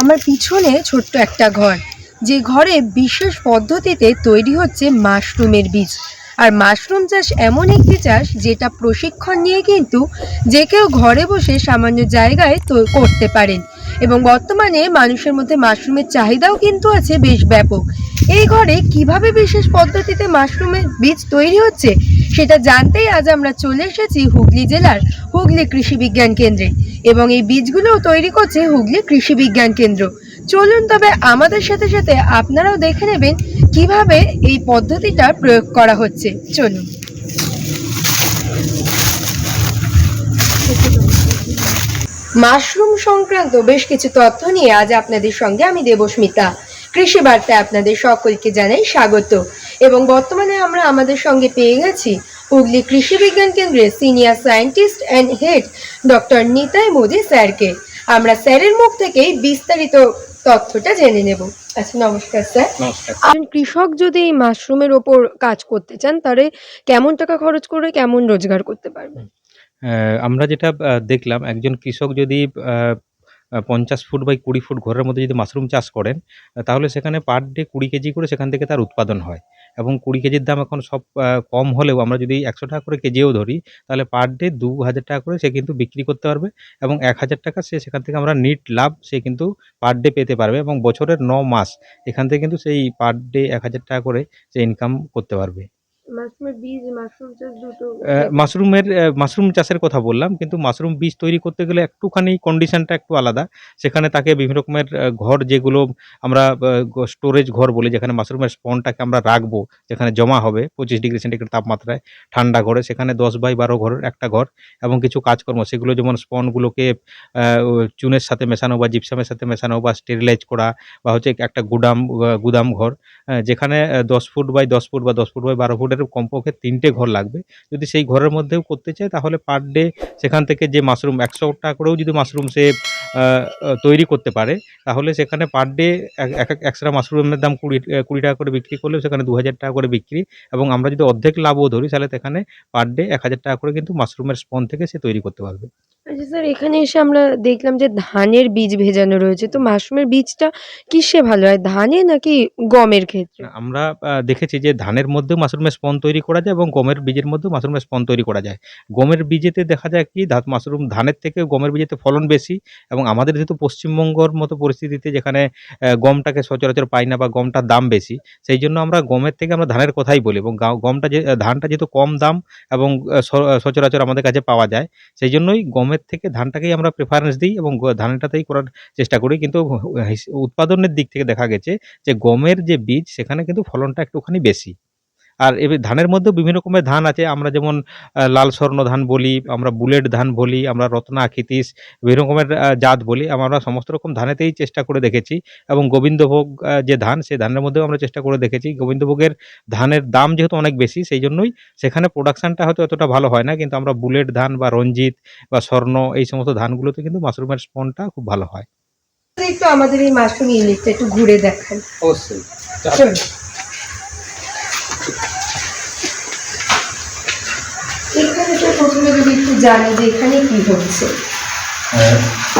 আমার পিছনে ছোট্ট একটা ঘর, যে ঘরে বিশেষ পদ্ধতিতে তৈরি হচ্ছে মাশরুমের বীজ। আর মাশরুম চাষ এমন একটি চাষ যেটা প্রশিক্ষণ নিয়ে কিন্তু যে কেউ ঘরে বসে সামান্য জায়গায় তো করতে পারেন। এবং বর্তমানে মানুষের মধ্যে মাশরুমের চাহিদাও কিন্তু আছে বেশ ব্যাপক। এই ঘরে কীভাবে বিশেষ পদ্ধতিতে মাশরুমের বীজ তৈরি হচ্ছে সেটা জানতেই আজ আমরা চলে এসেছি হুগলি জেলার হুগলি কৃষি বিজ্ঞান কেন্দ্রে এবং এই বীজগুলোও তৈরি করছে হুগলি কৃষি বিজ্ঞান কেন্দ্র। চলুন তবে আমাদের সাথে সাথে আপনারাও দেখে নেবেন কীভাবে এই পদ্ধতিটা প্রয়োগ করা হচ্ছে। চলুন। মাশরুম সংক্রান্ত বেশ কিছু তথ্য নিয়ে আজ আপনাদের সঙ্গে আমি দেবস্মিতা। কৃষি বার্তায় আপনাদের সকলকে জানাই স্বাগত। এবং বর্তমানে আমরা আমাদের সঙ্গে পেয়ে গেছি হুগলি কৃষি বিজ্ঞান কেন্দ্রের senior scientist and head doctor Nitai Modi স্যারকে। আমরা স্যারের মুখ থেকেই বিস্তারিত তথ্যটা জেনে নেব। আচ্ছা নমস্কার স্যার। নমস্কার। কৃষক যদি এই মাশরুমের ওপর কাজ করতে চান তাহলে কেমন টাকা খরচ করে কেমন রোজগার করতে পারবেন? আমরা যেটা দেখলাম একজন কৃষক যদি পঞ্চাশ ফুট বাই কুড়ি ফুট ঘরের মধ্যে যদি মাশরুম চাষ করেন তাহলে সেখানে পার ডে কুড়ি কেজি করে সেখান থেকে তার উৎপাদন হয়। এবং কুড়ি কেজির দাম এখন সব কম হলেও আমরা যদি একশো টাকা করে কেজিও ধরি, তাহলে পার ডে দু হাজার টাকা করে সে কিন্তু বিক্রি করতে পারবে এবং এক হাজার টাকা সে সেখান থেকে আমরা নিট লাভ সে কিন্তু পার ডে পেতে পারবে এবং বছরের ন মাস এখান থেকে কিন্তু সেই পার ডে এক হাজার টাকা করে সে ইনকাম করতে পারবে। মাশরুমের মাশরুম মাশরুম চাষের কথা বললাম, কিন্তু মাশরুম বীজ তৈরি করতে গেলে একটুখানি কন্ডিশনটা একটু আলাদা। সেখানে তাকে বিভিন্ন রকমের ঘর যেগুলো আমরা স্টোরেজ ঘর বলি, যেখানে মাশরুমের স্পনটাকে আমরা রাখব, যেখানে জমা হবে, পঁচিশ ডিগ্রি সেন্টিগ্রেড তাপমাত্রায়, ঠান্ডা ঘরে, সেখানে দশ বাই বারো ঘরের একটা ঘর এবং কিছু কাজকর্ম। সেগুলো যেমন স্পনগুলোকে চুনের সাথে মেশানো বা জিপসামের সাথে মেশানো বা স্টেরিলাইজ করা বা হচ্ছে একটা গুদাম গুদাম ঘর যেখানে দশ ফুট বাই দশ ফুট বা দশ ফুট বাই বারো ফুটের কমপক্ষে তিনটে ঘর লাগবে। যদি সেই ঘরের মধ্যেও করতে চায়, তাহলে পার ডে সেখান থেকে যে মাশরুম একশো টাকা করেও যদি মাশরুম সে তৈরি করতে পারে, তাহলে সেখানে পার ডে এক মাশরুমের দাম কুড়ি কুড়ি টাকা করে বিক্রি করলেও সেখানে দু হাজার টাকা করে বিক্রি। এবং আমরা যদি অর্ধেক লাভও ধরি, তাহলে সেখানে পার ডে এক হাজার টাকা করে কিন্তু মাশরুমের স্পন থেকে সে তৈরি করতে পারবে। আচ্ছা স্যার, এখানে এসে আমরা দেখলাম যে ধানের বীজ ভেজানো রয়েছে। তো মাশরুমের বীজটা কিসে ভালো হয়, ধানে নাকি গমের ক্ষেত্রে? আমরা দেখেছি যে ধানের মধ্যেও মাশরুমের স্পন তৈরি করা যায় এবং গমের বীজের মধ্যেও মাশরুমের স্পন তৈরি করা যায়। গমের বীজেতে দেখা যায় কি মাশরুম ধানের থেকে গমের বীজেতে ফলন বেশি এবং আমাদের যেহেতু পশ্চিমবঙ্গর মতো পরিস্থিতিতে যেখানে গমটাকে সচরাচর পাই না বা গমটার দাম বেশি, সেই জন্য আমরা গমের থেকে আমরা ধানের কথাই বলি এবং গমটা যে, ধানটা যেহেতু কম দাম এবং সচরাচর আমাদের কাছে পাওয়া যায়, সেই জন্যই গমের থেকে ধানটাকেই আমরা প্রেফারেন্স দিই এবং ধানটাতেই করার চেষ্টা করি। কিন্তু উৎপাদনের দিক থেকে দেখা গেছে যে গমের যে বীজ, সেখানে কিন্তু ফলনটা একটুখানি বেশি। আর এ ধানের মধ্যেও বিভিন্ন রকমের ধান আছে। আমরা যেমন লাল স্বর্ণ ধান বলি আমরা বুলেট ধান বলি আমরা রত্না খিতিস বিভিন্ন রকমের জাত বলি। আমরা সমস্ত রকম ধানেতেই চেষ্টা করে দেখেছি এবং গোবিন্দভোগ যে ধান সেই ধানের মধ্যেও আমরা চেষ্টা করে দেখেছি। গোবিন্দভোগের ধানের দাম যেহেতু অনেক বেশি সেই জন্যই সেখানে প্রোডাকশনটা হয়তো এতটা ভালো হয় না। কিন্তু আমরা বুলেট ধান বা রঞ্জিত বা স্বর্ণ এই সমস্ত ধানগুলোতে কিন্তু মাশরুমের স্পনটা খুব ভালো হয়। একটু আমাদের এই মাশরুম ইউনিটটা একটু ঘুরে দেখান। অবশ্যই। প্রথমে যদি একটু জানি যে এখানে কি হচ্ছে।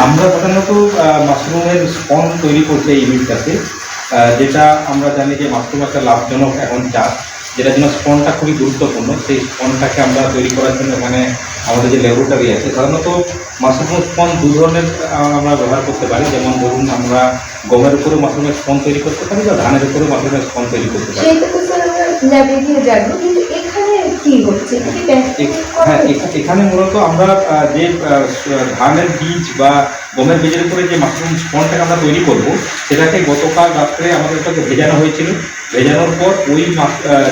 আমরা প্রধানত মাশরুমের স্পন তৈরি করছি এই ইউনিটটাতে যেটা আমরা জানি যে মাশরুম একটা লাভজনক এখন চাষ যেটার জন্য স্পনটা খুবই গুরুত্বপূর্ণ। সেই স্পনটাকে আমরা তৈরি করার জন্য এখানে আমাদের যে ল্যাবরেটরি আছে সাধারণত মাশরুম স্পন দু ধরনের আমরা ব্যবহার করতে পারি। যেমন ধরুন আমরা গমের উপরে মাশরুমের স্পন তৈরি করতে পারি বা ধানের উপরে মাশরুমের স্পন তৈরি করতে পারি। কিন্তু হ্যাঁ এখানে মূলত আমরা যে ধানের বীজ বা গমের বীজের উপরে যে মাশরুম স্পনটাকে আমরা তৈরি করব, সেটাকে গতকাল রাত্রে আমাদের ওটাকে ভেজানো হয়েছিল। ভেজানোর পর ওই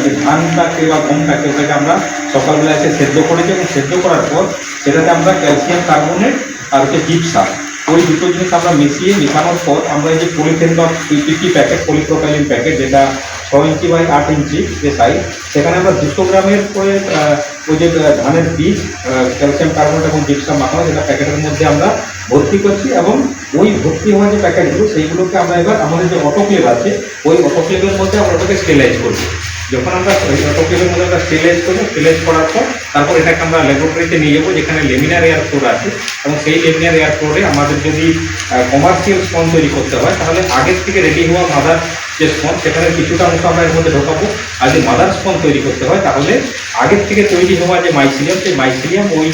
যে ধানটাকে বা গমটাকে ওটাকে আমরা সকালবেলা এসে সেদ্ধ করেছি এবং সেদ্ধ করার পর সেটাতে আমরা ক্যালসিয়াম কার্বনেট আর হচ্ছে জিপসাম ওই দুটো জিনিস আমরা মিশিয়ে, মেশানোর পর আমরা যে পলিথিন বা প্যাকেট, পলিপ্রোপাইলিন প্যাকেট যেটা ছ ইঞ্চি বাই আট ইঞ্চি যে সাইজ সেখানে আমরা দুশো গ্রামের করে ওই যে ধানের বীজ ক্যালসিয়াম কার্বনেট এবং জিপসাম মাখানো যেটা প্যাকেটের মধ্যে আমরা ভর্তি করছি এবং ওই ভর্তি হওয়া যে প্যাকেটগুলো সেইগুলোকে আমরা এবার আমাদের যে অটোক্লেভ আছে, ওই অটোক্লেভের মধ্যে আমরা ওটাকে স্টেলাইজ করব। যখন আমরা ওই অটোক্লেভের মধ্যে আমরা স্টেলাইজ করব স্টেলাইজ করার পর তারপর এটাকে আমরা ল্যাবরেটরিতে নিয়ে যাব, যেখানে লেমিনার এয়ার ফ্লোর আছে। এবং সেই লেমিনার এয়ার ফ্লোরে আমাদের যদি কমার্শিয়াল স্পন তৈরি করতে হয়, তাহলে আগের থেকে রেডি হওয়া মাদার যে স্পন সেখানে কিছুটা অংশ আমরা এর মধ্যে ঢোকাবো। আর যদি মাদার স্পন তৈরি করতে হয়, তাহলে আগের থেকে তৈরি হওয়া যে মাইসিলিয়াম সেই মাইসিলিয়াম ওই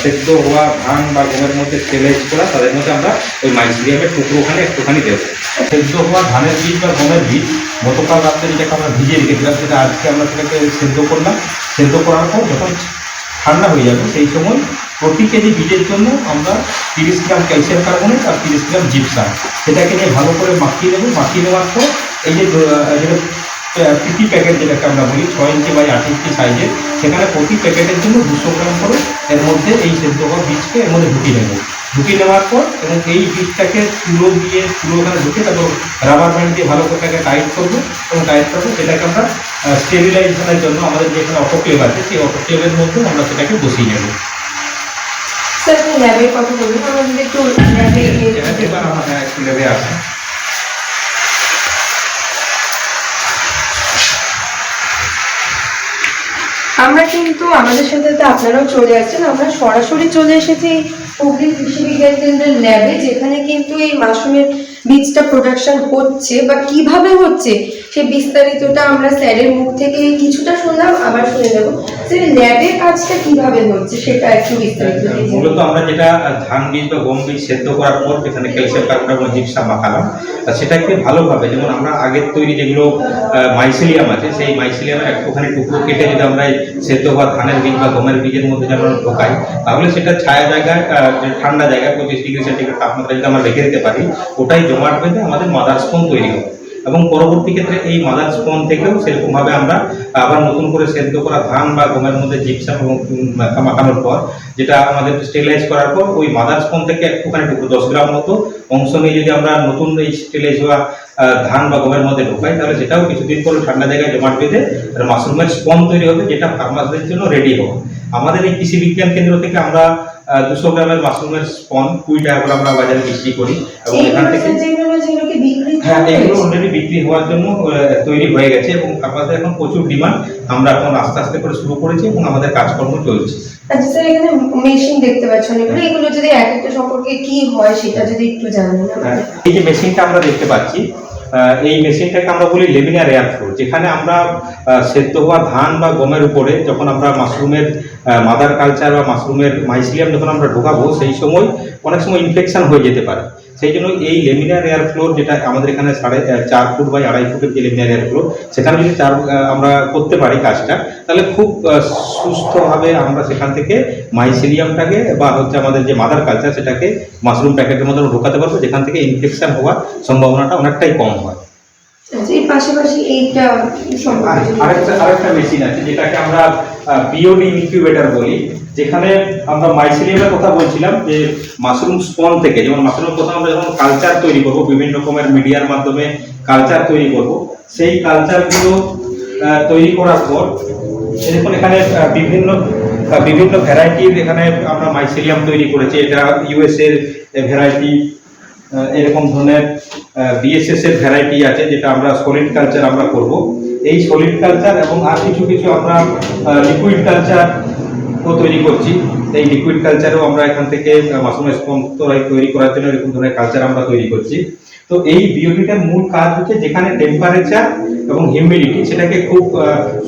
সেদ্ধ হওয়া ধান বা গমের মধ্যে স্টেলাইজ করা, তাদের মধ্যে আমরা ওই মাইসিলিয়ামের টুকরো ওখানে একটুখানি দেবো। সেদ্ধ হওয়া ধানের বীজ বা গমের বীজ, গতকাল রাত্রে যেটাকে আমরা ভিজিয়ে রেখেছিলাম, সেটা আজকে আমরা সেটাকে সেদ্ধ করলাম। সেদ্ধ করার পর যখন ঠান্ডা হয়ে যাবে, সেই সময় প্রতি কেজি বীজের জন্য আমরা তিরিশ গ্রাম ক্যালসিয়াম কার্বনেট আর তিরিশ গ্রাম জিপসাম। সেটাকে নিয়ে ভালো করে মাখিয়ে নেব। মাখিয়ে নেওয়ার পর এই যে পিপি প্যাকেট যেটাকে আমরা বলি, ছয় ইঞ্চি বাই আট ইঞ্চি সাইজের, সেখানে প্রতি প্যাকেটের জন্য দুশো গ্রাম করে এর মধ্যে এই সেদ্ধ হওয়া বীজকে এর মধ্যে ঢুকিয়ে নেব। ঢুকিয়ে নেওয়ার পর এবং এই বীজটাকে তুলো দিয়ে, তুলো ওখানে ঢুকে তারপর রাবার ব্যান্ড দিয়ে ভালো করে তাকে টাইট করব এবং টাইট করব। সেটাকে আমরা স্টেরিলাইজেশনের জন্য আমাদের যেখানে অটোক্লেভ আছে, সেই অটোক্লেভের মধ্যে আমরা সেটাকে বসিয়ে নেব। আছে আমরা কিন্তু আমাদের সাথে তো আপনারাও চলে আসছেন। আমরা সরাসরি চলে এসেছি হুগলি কৃষি বিজ্ঞান কেন্দ্রের ল্যাবে যেখানে কিন্তু এই মাশরুমের বীজটা প্রোডাকশন হচ্ছে বা কীভাবে হচ্ছে সেই বিস্তারিতটা আমরা স্যারের মুখ থেকে কিছুটা শুনলাম আবার শুনে নেব। স্যার ল্যাবের কাজটা কীভাবে হচ্ছে সেটা একটু বিস্তারিত মূলত আমরা যেটা ধান বীজ বা গম বীজ সেদ্ধ করার পর যেখানে ক্যালসিয়াম কার্বন এবং জিপসাম মাখালাম সেটাকে ভালোভাবে যেমন আমরা আগের তৈরি যেগুলো মাইসিলিয়াম আছে সেই মাইসিলিয়ামের একটুখানি টুকরো কেটে যদি আমরা সেদ্ধ হওয়া ধানের বীজ বা গমের বীজের মধ্যে যদি আমরা ঢোকাই তাহলে সেটা ছায়া জায়গায় ঠান্ডা জায়গায় পঁচিশ ডিগ্রি সেন্টিগ্রেড তাপমাত্রা যদি আমরা রেখে দিতে পারি ওটাই জমাট বেঁধে আমাদের মাদার স্পোন তৈরি হবে। এবং পরবর্তী ক্ষেত্রে এই মাদার স্পন থেকেও সেরকমভাবে আমরা আবার নতুন করে সেদ্ধ করা ধান বা গমের মধ্যে জিপসাম এবং মাখানোর পর, যেটা আমাদের স্টেলাইজ করার পর, ওই মাদার স্পন থেকে একটুখানি টুকরো, দশ গ্রাম মতো অংশ নিয়ে যদি আমরা নতুন এই স্টেলাইজ হওয়া ধান বা গমের মধ্যে ঢোকাই, তাহলে সেটাও কিছুদিন পরে ঠান্ডা জায়গায় জমাট বেঁধে মাশরুমের স্পন তৈরি হবে, যেটা ফার্মারদের জন্য রেডি হবে। আমাদের এই কৃষি বিজ্ঞান কেন্দ্র থেকে আমরা দুশো গ্রামের মাশরুমের স্পন কুড়ি টাকা করে আমরা বাজারে বিক্রি করি এবং এখান থেকে হ্যাঁ এগুলো অলরেডি বিক্রি হওয়ার জন্য তৈরি হয়ে গেছে এবং আমাদের এখন প্রচুর ডিমান্ড আমরা এখন আস্তে আস্তে করে শুরু করেছি এবং আমাদের কাজকর্ম চলছে। আচ্ছা স্যার এখানে মেশিন দেখতে পাচ্ছেন এগুলো এগুলো যদি এক একটা সম্পর্কে কি হয় সেটা যদি একটু জানেন হ্যাঁ, এই যে মেশিনটা আমরা দেখতে পাচ্ছি এই মেশিনটাকে আমরা বলি লেমিনার এয়ার ফ্লো, যেখানে আমরা সেদ্ধ হওয়া ধান বা গমের উপরে যখন আমরা মাশরুমের মাদার কালচার বা মাশরুমের মাইসিলিয়াম যখন আমরা ঢোকাবো, সেই সময় অনেক সময় ইনফেকশন হয়ে যেতে পারে। সেই জন্য এই লেমিনার এয়ার ফ্লোর যেটা আমাদের এখানে সাড়ে চার ফুট বাই আড়াই ফুটের যে লেমিনার এয়ার ফ্লোর সেখানে যদি চার আমরা করতে পারি কাজটা তাহলে খুব সুস্থভাবে আমরা সেখান থেকে মাইসিলিয়ামটাকে বা হচ্ছে আমাদের যে মাদার কালচার সেটাকে মাশরুম প্যাকেটের মধ্যে ঢোকাতে পারব যেখান থেকে ইনফেকশন হওয়ার সম্ভাবনাটা অনেকটাই কম হয়। আচ্ছা এর পাশাপাশি এইটা আরেকটা আরেকটা মেশিন আছে যেটাকে আমরা বিওডি ইনকিউবেটর বলি। যেখানে আমরা মাইসিলিয়ামের কথা বলছিলাম, যে মাশরুম স্পন থেকে, যেমন মাশরুম প্রথমে আমরা যখন কালচার তৈরি করব, বিভিন্ন রকমের মিডিয়ার মাধ্যমে কালচার তৈরি করব, সেই কালচারগুলো তৈরি করার পর দেখুন এখানে বিভিন্ন বিভিন্ন ভ্যারাইটির এখানে আমরা মাইসিলিয়াম তৈরি করেছি। এটা ইউএস এর ভ্যারাইটি এরকম ধরনের বিএসএস এর ভ্যারাইটি আছে, যেটা আমরা সলিড কালচার আমরা করব। এই সলিড কালচার এবং আর কিছু কিছু আমরা লিকুইড কালচার তৈরি করছি। এই লিকুইড কালচারও আমরা এখান থেকে মাশরুম স্পন তৈরি করার জন্য এরকম ধরনের কালচার আমরা তৈরি করছি। তো এই বিওটিটার মূল কাজ হচ্ছে যেখানে টেম্পারেচার এবং হিউমিডিটি সেটাকে খুব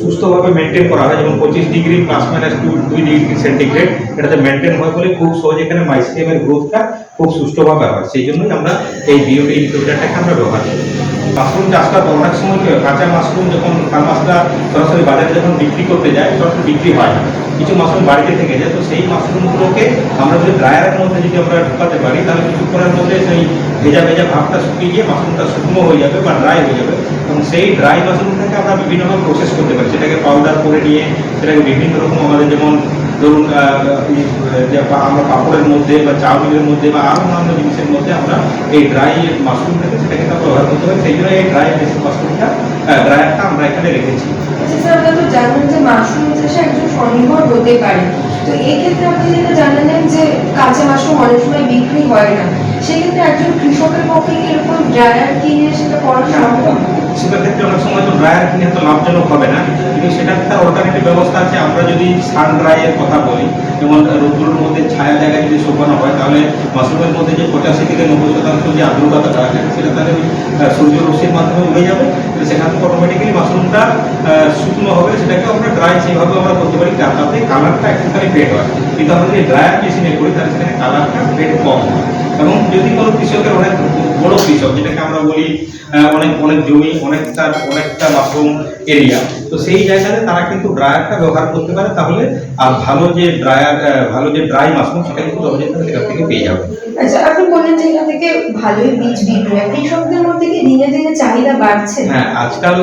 সুস্থভাবে মেনটেন করা হয়। যেমন পঁচিশ ডিগ্রি প্লাস মাইনাস টু দুই ডিগ্রি সেন্টিগ্রেড এটাতে মেনটেন হয় বলে খুব সহজে এখানে মাইসিয়ামের গ্রোথটা খুব সুষ্ঠুভাবে হয়। সেই জন্যই আমরা এই বিওটি ইনকিউবেটারটাকে আমরা ব্যবহার করি। মাশরুম চাষটা অনেক সময় কাঁচা মাশরুম যখন ফার্মাসরা সরাসরি বাজারে যখন বিক্রি করতে যায়, সরাসরি বিক্রি হয় কিছু মাশরুম বাড়িতে থেকে যায়, তো সেই মাশরুমগুলোকে আমরা যদি ড্রায়ারের মধ্যে যদি আমরা ঢুকাতে পারি, তাহলে কিছুক্ষণের মধ্যে সেই ভেজা ভেজা ভাবটা শুকিয়ে গিয়ে মাশরুমটা শুকনো হয়ে যাবে বা ড্রাই হয়ে যাবে। এবং সেই ড্রাই মাশরুমটাকে আমরা বিভিন্নভাবে প্রসেস করতে পারি। সেটাকে পাউডার করে নিয়ে, সেটাকে বিভিন্ন রকম আমাদের যেমন ধরুন আমরা পাপড়ের মধ্যে বা চাউমিনের মধ্যে বা আরও অন্যান্য জিনিসের মধ্যে আমরা এই ড্রাই মাশরুমটাকে আমরা ব্যবহার করতে পারি সেই জন্য এই ড্রাই মাশরুমটা ড্রায়ারটা আমরা এখানে রেখেছি স্যার জানেন যে মাশরুম চাষে একজন স্বনির্ভর হতে পারে তো এই ক্ষেত্রে আপনি যেটা জানালেন যে কাঁচা মাশরুম অনেক সময় বিক্রি হয় না সেক্ষেত্রে একজন কৃষকের পক্ষে এরকম ড্রায়ার কিনে সেটা করা সম্ভব ক্ষেত্রে অনেক সময় তো ড্রায়ার কিনে এত লাভজনক হবে না। কিন্তু সেটার একটা অল্টারনেটিভ ব্যবস্থা আছে। আমরা যদি সান ড্রাইয়ের কথা বলি, যেমন রোদ্দুরের মধ্যে ছায়া জায়গায় যদি শুকানো হয়, তাহলে মাশরুমের মধ্যে যে পঁচাশি থেকে নব্বই শতাংশ যে আর্দ্রতাটা থাকে, সেটা তাহলে ওই সূর্য রশ্মির মাধ্যমে উড়ে যাবে। সেখান থেকে অটোমেটিক্যালি মাশরুমটা শুকনো হবে। সেটাকে আমরা ড্রাই যেভাবে আমরা করতে পারি তার তাতে কালারটা একটুখানি ফেড হয়। কিন্তু আমরা যদি ড্রায়ার মেশিনে করি, তাহলে সেখানে কালারটা ফেড কম হয়। এবং যদি কোনো কৃষকের অনেক বড় কৃষক, যেটাকে আমরা বলি অনেক অনেক জমি অনেকটা অনেকটা মাশরুম এরিয়া তো সেই জায়গাতে তারা কিন্তু ড্রায়ারটা ব্যবহার করতে পারে তাহলে আর ভালো যে ড্রায়ার ভালো যে ড্রাই মাশরুম সেটা কিন্তু সহজে তারা সেখান থেকে পেয়ে যাবে। আচ্ছা আপনি বললেন যে এখান থেকে ভালোই বীজ বিক্রি হয়। কৃষকদের মধ্যে কি দিনে দিনে চাহিদা বাড়ছে? হ্যাঁ আজকাল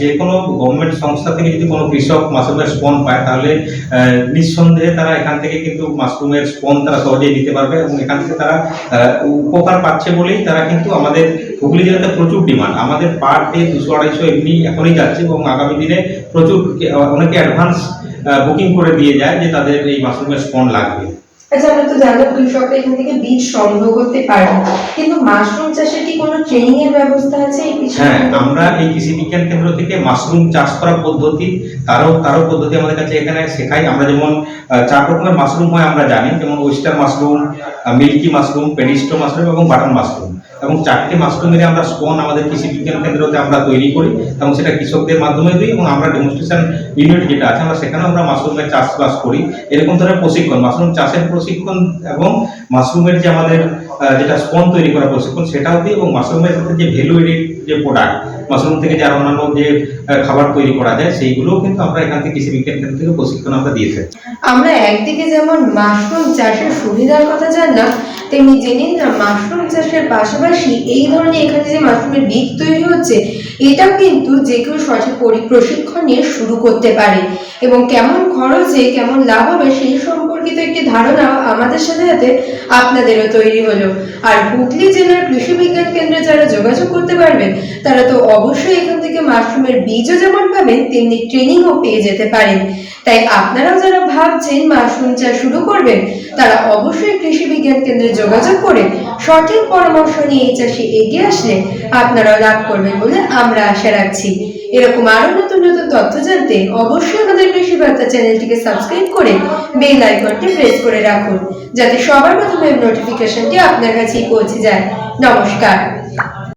যে কোনো গভর্নমেন্ট সংস্থা থেকে যদি কোনো কৃষক মাশরুমের স্পন পায় তাহলে নিঃসন্দেহে তারা এখান থেকে কিন্তু মাশরুমের স্পন তারা সহজেই নিতে পারবে এবং এখান থেকে তারা উপকার পাচ্ছে বলেই তারা কিন্তু আমাদের হুগলি জেলাতে প্রচুর ডিমান্ড আমাদের পার ডে দুশো আড়াইশো এমনি এখনই যাচ্ছে এবং আগামী দিনে প্রচুর অনেকে অ্যাডভান্স বুকিং করে দিয়ে যায় যে তাদের এই মাশরুমের স্পন লাগবে। আচ্ছা আমরা তো জানলাম কৃষকরা এখান থেকে বীজ সংগ্রহ করতে পারে। কিন্তু মাশরুম চাষের কি কোনো ট্রেনিং এর ব্যবস্থা আছে হ্যাঁ আমরা এই কৃষি বিজ্ঞান কেন্দ্র থেকে মাশরুম চাষ করার পদ্ধতি তারও তারও পদ্ধতি আমাদের কাছে এখানে শেখাই। আমরা যেমন চার রকমের মাশরুম হয় আমরা জানি। যেমন oyster mushroom milky mushroom paddy straw mushroom এবং বাটন মাশরুম। এবং চারটি মাশরুমের আমরা স্পন আমাদের কৃষি বিজ্ঞান কেন্দ্রতে আমরা তৈরি করি এবং সেটা কৃষকদের মাধ্যমে দিই এবং আমরা ডেমনস্ট্রেশন ইউনিট যেটা আছে, আমরা সেখানেও আমরা মাশরুমের চাষবাস করি। এরকম ধরনের প্রশিক্ষণ, মাশরুম চাষের প্রশিক্ষণ এবং মাশরুমের যে আমাদের যেটা স্পন তৈরি করার প্রশিক্ষণ, সেটাও দিই এবং মাশরুমের সাথে যে ভ্যালু এডিট যে প্রোডাক্ট মাশরুম থেকে যে অন্যান্য যে খাবার তৈরি করা যায়, সেইগুলোও কিন্তু আমরা এখান থেকে কৃষি বিজ্ঞান কেন্দ্র থেকে প্রশিক্ষণ আমরা দিয়ে থাকি আমরা একদিকে যেমন মাশরুম চাষের সুবিধার কথা জানলাম তেমনি জেনে নিলাম মাশরুম চাষের পাশাপাশি এই ধরনের এখানে যে মাশরুমের বীজ তৈরি হচ্ছে, এটাও কিন্তু যে কেউ সঠিক পরি- প্রশিক্ষণ নিয়ে শুরু করতে পারে। এবং কেমন খরচে, কেমন লাভ হবে সেই সম্পর্কিত একটি ধারণা আমাদের সাথে সাথে আপনাদেরও তৈরি হলো। আর হুগলি জেলার কৃষি বিজ্ঞান কেন্দ্রে যারা যোগাযোগ করতে পারবেন, তারা তো অবশ্যই এখান থেকে মাশরুমের বীজও যেমন পাবেন, তেমনি ট্রেনিংও পেয়ে যেতে পারেন। তাই আপনারাও যারা ভাবছেন মাশরুম চাষ শুরু করবেন, তারা অবশ্যই কৃষি বিজ্ঞান কেন্দ্রে যোগাযোগ করে সঠিক পরামর্শ নিয়ে এই চাষে এগিয়ে আসলে আপনারাও লাভ করবেন বলে আমরা আশা রাখছি। এরকম আরও নতুন নতুন তথ্য জানতে অবশ্যই আমাদের কৃষি বার্তা চ্যানেলটিকে সাবস্ক্রাইব করে বেল আইকনটি প্রেস করে রাখুন, যাতে সবার প্রথমে নোটিফিকেশনটি আপনার কাছেই পৌঁছে যায়। নমস্কার।